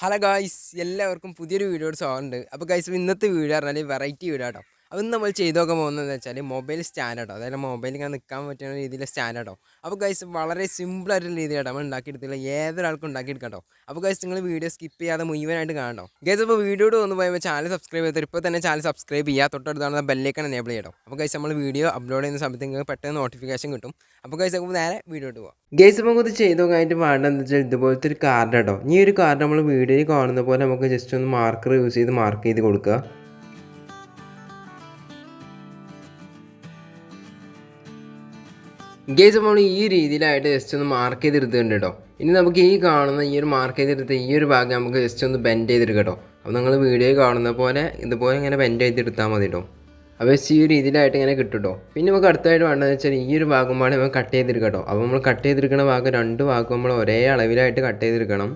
Hello guys എല്ലാവർക്കും പുതിയൊരു വീഡിയോയുടെ സ്വാഗതമുണ്ട്. അപ്പോൾ ഗൈസ് ഇന്നത്തെ വീഡിയോ പറഞ്ഞാൽ വെറൈറ്റി വീഡിയോ കേട്ടോ ഇന്ന് നമ്മൾ ചെയ്ത് നോക്കാൻ പോകുന്നതെന്ന് വെച്ചാൽ മൊബൈൽ സ്റ്റാൻഡേർഡോ അതായത് മൊബൈൽ ഇങ്ങനെ നിൽക്കാൻ പറ്റുന്ന രീതിയിൽ സ്റ്റാൻഡേർഡോ അപ്പോൾ ഗൈസ് വളരെ സിമ്പിളായിട്ടുള്ള രീതിയാണ് നമ്മൾ ഉണ്ടാക്കിയെടുത്തില്ല ഏതൊരാൾക്കും ഉണ്ടാക്കിയെടുക്കാം കേട്ടോ അപ്പോൾ ഗൈസ് നിങ്ങൾ വീഡിയോ സ്കിപ്പ് ചെയ്യാതെ മുഴുവനായിട്ട് കാണട്ടോ ഗൈസ് അപ്പോൾ വീഡിയോയോട് ഒന്ന് പോയപ്പോൾ ചാനൽ സബ്സ്ക്രൈബ് ചെയ്തിട്ട് ഇപ്പോൾ തന്നെ ചാനൽ സബ്സ്ക്രൈബ് ചെയ്യുക തൊട്ടടുത്താണ് ബെല്ലേക്കാൻ എനേബിൾ ചെയ്യട്ടോ അപ്പോൾ ഗൈസ് നമ്മൾ വീഡിയോ അപ്ലോഡ് ചെയ്യുന്ന സമയത്ത് നിങ്ങൾക്ക് പെട്ടെന്ന് നോട്ടിഫിക്കേഷൻ കിട്ടും. അപ്പോൾ ഗൈസ് നമുക്ക് നേരെ വീഡിയോ ഇട്ട് പോകാം ഗൈസ് നമുക്ക് ഇത് ചെയ്ത് നോക്കാനായിട്ട് വേണ്ടതെന്ന് വെച്ചാൽ ഇതുപോലത്തെ ഒരു കാർഡ് കേട്ടോ ഈ ഒരു കാർഡ് നമ്മൾ വീഡിയോയിൽ കാണുന്ന പോലെ നമുക്ക് ജസ്റ്റ് ഒന്ന് മാർക്കർ യൂസ് ചെയ്ത് മാർക്ക് ചെയ്ത് കൊടുക്കുക. ഗേസ് നമ്മൾ ഈ രീതിയിലായിട്ട് ജസ്റ്റ് ഒന്ന് മാർക്ക് ചെയ്തെടുത്തിട്ടുണ്ട് കേട്ടോ ഇനി നമുക്ക് ഈ കാണുന്ന ഈ ഒരു മാർക്ക് ചെയ്തെടുത്ത ഈ ഒരു ഭാഗം നമുക്ക് ജസ്റ്റ് ഒന്ന് ബെൻഡ് ചെയ്തെടുക്കാം കേട്ടോ അപ്പോൾ നിങ്ങൾ വീഡിയോ കാണുന്ന പോലെ ഇതുപോലെ ഇങ്ങനെ ബെൻഡ് ചെയ്തെടുത്താൽ മതി കേട്ടോ അപ്പോൾ ജസ്റ്റ് ഈ ഒരു രീതിയിലായിട്ട് ഇങ്ങനെ കിട്ടും കേട്ടോ പിന്നെ നമുക്ക് അടുത്തായിട്ട് വേണ്ടതെന്ന് വെച്ചാൽ ഈ ഒരു ഭാഗം പാടെ നമുക്ക് കട്ട് ചെയ്തെടുക്കാം കേട്ടോ അപ്പോൾ നമ്മൾ കട്ട് ചെയ്തെടുക്കുന്ന ഭാഗം രണ്ട് ഭാഗം നമ്മൾ ഒരേ അളവിലായിട്ട് കട്ട് ചെയ്തെടുക്കണം.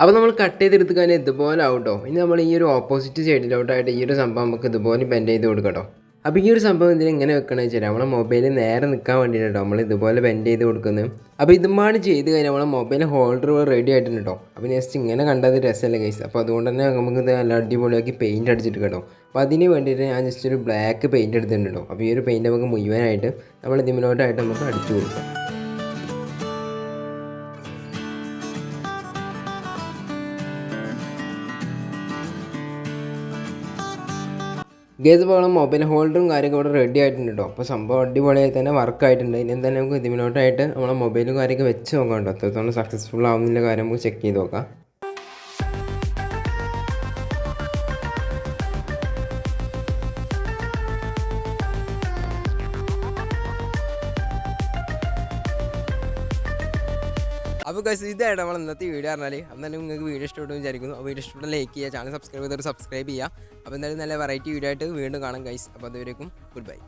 അപ്പോൾ നമ്മൾ കട്ട് ചെയ്തെടുത്ത് കഴിഞ്ഞാൽ ഇതുപോലെ ആവും കേട്ടോ ഇനി നമ്മൾ ഈ ഒരു ഓപ്പോസിറ്റ് സൈഡിലോട്ടായിട്ട് ഈ ഒരു സംഭവം നമുക്ക് ഇതുപോലെ ബെൻഡ് ചെയ്ത് കൊടുക്കാം കേട്ടോ അപ്പോൾ ഈ ഒരു സംഭവം ഇതിന് എങ്ങനെ വെക്കണമെന്ന് വെച്ചാൽ നമ്മളെ മൊബൈൽ നേരെ നിൽക്കാൻ വേണ്ടിയിട്ടോ നമ്മൾ ഇതുപോലെ ബെൻഡ് ചെയ്ത് കൊടുക്കുന്നത്. അപ്പോൾ ഇതുമാണ് ചെയ്ത് കഴിഞ്ഞാൽ നമ്മളെ മൊബൈൽ ഹോൾഡർ റെഡി ആയിട്ടുണ്ട് കേട്ടോ അപ്പോൾ ജസ്റ്റ് ഇങ്ങനെ കണ്ടത് രസമല്ല കേസ് അപ്പോൾ അതുകൊണ്ട് തന്നെ നമുക്ക് നല്ല അടിപൊളിയാക്കി പെയിന്റ് അടിച്ചിട്ട് കേട്ടോ അപ്പോൾ അതിന് വേണ്ടിയിട്ട് ഞാൻ ജസ്റ്റ് ഒരു ബ്ലാക്ക് പെയിന്റ് എടുത്തിട്ടുണ്ട് കേട്ടോ അപ്പോൾ ഈ ഒരു പെയിന്റ് നമുക്ക് മുഴുവനായിട്ട് നമ്മൾ ഇതിമിലോട്ടായിട്ട് നമുക്ക് അടിച്ചു കൊടുക്കാം. ഗേസ് ഇപ്പോൾ മൊബൈൽ ഹോൾഡറും കാര്യമൊക്കെ ഇവിടെ റെഡി ആയിട്ടുണ്ട് കേട്ടോ അപ്പോൾ സംഭവം അടിപൊളിയായി തന്നെ വർക്ക് ആയിട്ടുണ്ട് ഇനി എന്തായാലും നമുക്ക് ഇതിനോട്ടായിട്ട് നമ്മളെ മൊബൈലും കാര്യമൊക്കെ വെച്ച് നോക്കാം കേട്ടോ അത്രത്തോളം സക്സസ്ഫുൾ ആവുന്നില്ല കാര്യം നമുക്ക് ചെക്ക് ചെയ്ത് നോക്കാം. അപ്പോൾ ഗൈസ് ഇതാണ് നമ്മൾ ഇന്നത്തെ വീഡിയോ പറഞ്ഞാൽ തന്നെ നിങ്ങൾക്ക് വീഡിയോ ഇഷ്ടപ്പെട്ടു വിചാരിക്കുന്നു. വീഡിയോ ഇഷ്ടപ്പെട്ട ലൈക്ക് ചെയ്യുക ചാനൽ സബ്സ്ക്രൈബ് ചെയ്തിട്ട് സബ്സ്ക്രൈബ് ചെയ്യുക. അപ്പോൾ എന്തായാലും നല്ല വെറൈറ്റി വീഡിയോ ആയിട്ട് വീണ്ടും കാണാം ഗൈസ് അപ്പോൾ അതുവരേക്കും ഗുഡ് ബൈ